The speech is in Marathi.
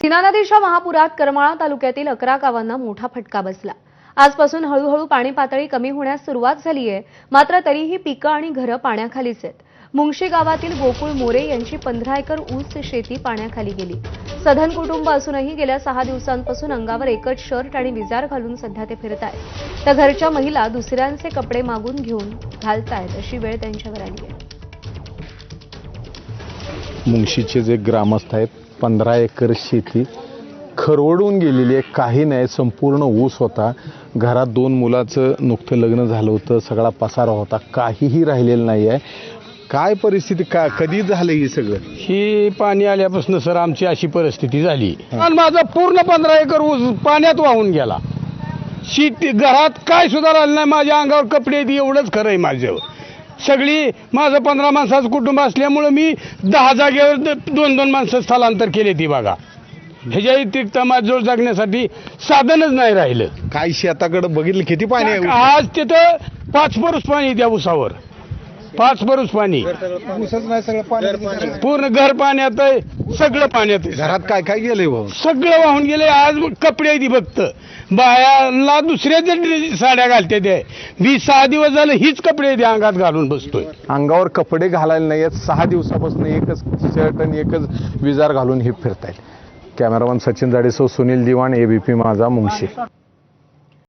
सीना नदीच्या महापुरात करमाळा तालुक्यातील अकरा गावांना मोठा फटका बसला. आजपासून हळूहळू पाणी पातळी कमी होण्यास सुरुवात झाली आहे मात्र तरीही पिकं आणि घरं पाण्याखालीच आहेत. मुंगशी गावातील गोकुळ मोरे यांची पंधरा एकर ऊस शेती पाण्याखाली गेली. सधन कुटुंब असूनही गेल्या सहा दिवसांपासून अंगावर एकच शर्ट आणि विजार घालून सध्या ते फिरत आहेत. तर घरच्या महिला दुसऱ्यांचे कपडे मागून घेऊन घालतायत अशी वेळ त्यांच्यावर आली आहे. मुंगशीचे जे ग्रामस्थ आहेत पंधरा एकर शेती खरवडून गेलेली आहे. काही नाही संपूर्ण ऊस होता. घरात दोन मुलाचं नुकतं लग्न झालं होतं सगळा पसारा होता. काहीही राहिलेलं नाही आहे काय परिस्थिती का कधी झालं हे सगळं? ही पाणी आल्यापासून सर आमची अशी परिस्थिती झाली. आणि माझा पूर्ण पंधरा एकर ऊस पाण्यात वाहून गेला. शेती घरात काय सुद्धा राहिलं नाही माझ्या अंगावर कपडे आहेत एवढंच खरं आहे माझं सगळी माझं पंधरा माणसाचं कुटुंब असल्यामुळं मी दहा जागेवर द- दोन दोन माणसं स्थलांतर केले ती बघा. ह्याच्या व्यतिरिक्त माझ्याजवळ जगण्यासाठी साधनच नाही राहिलं. काय शेताकडे बघितलं? किती पाणी आहे? आज तिथं पाच बरूस पाणी त्या उसावर पाच बरूस पाणी. पूर्ण घर पाण्यात आहे सगळं पाण्यात आहे. घरात काय काय गेलंय भाऊ? सगळं वाहून गेले आज कपडे ती फक्त. बायाला दुसऱ्याच साड्या घालते ते वीस सहा दिवस झालं हीच कपडे त्या अंगात घालून बसतोय. अंगावर कपडे घालायला नाही आहेत सहा दिवसापासून एकच शर्ट आणि एकच विजार घालून हे फिरतायत. कॅमेरामन सचिन जाडेसो सुनील दिवाण एबीपी माझा मुंगशी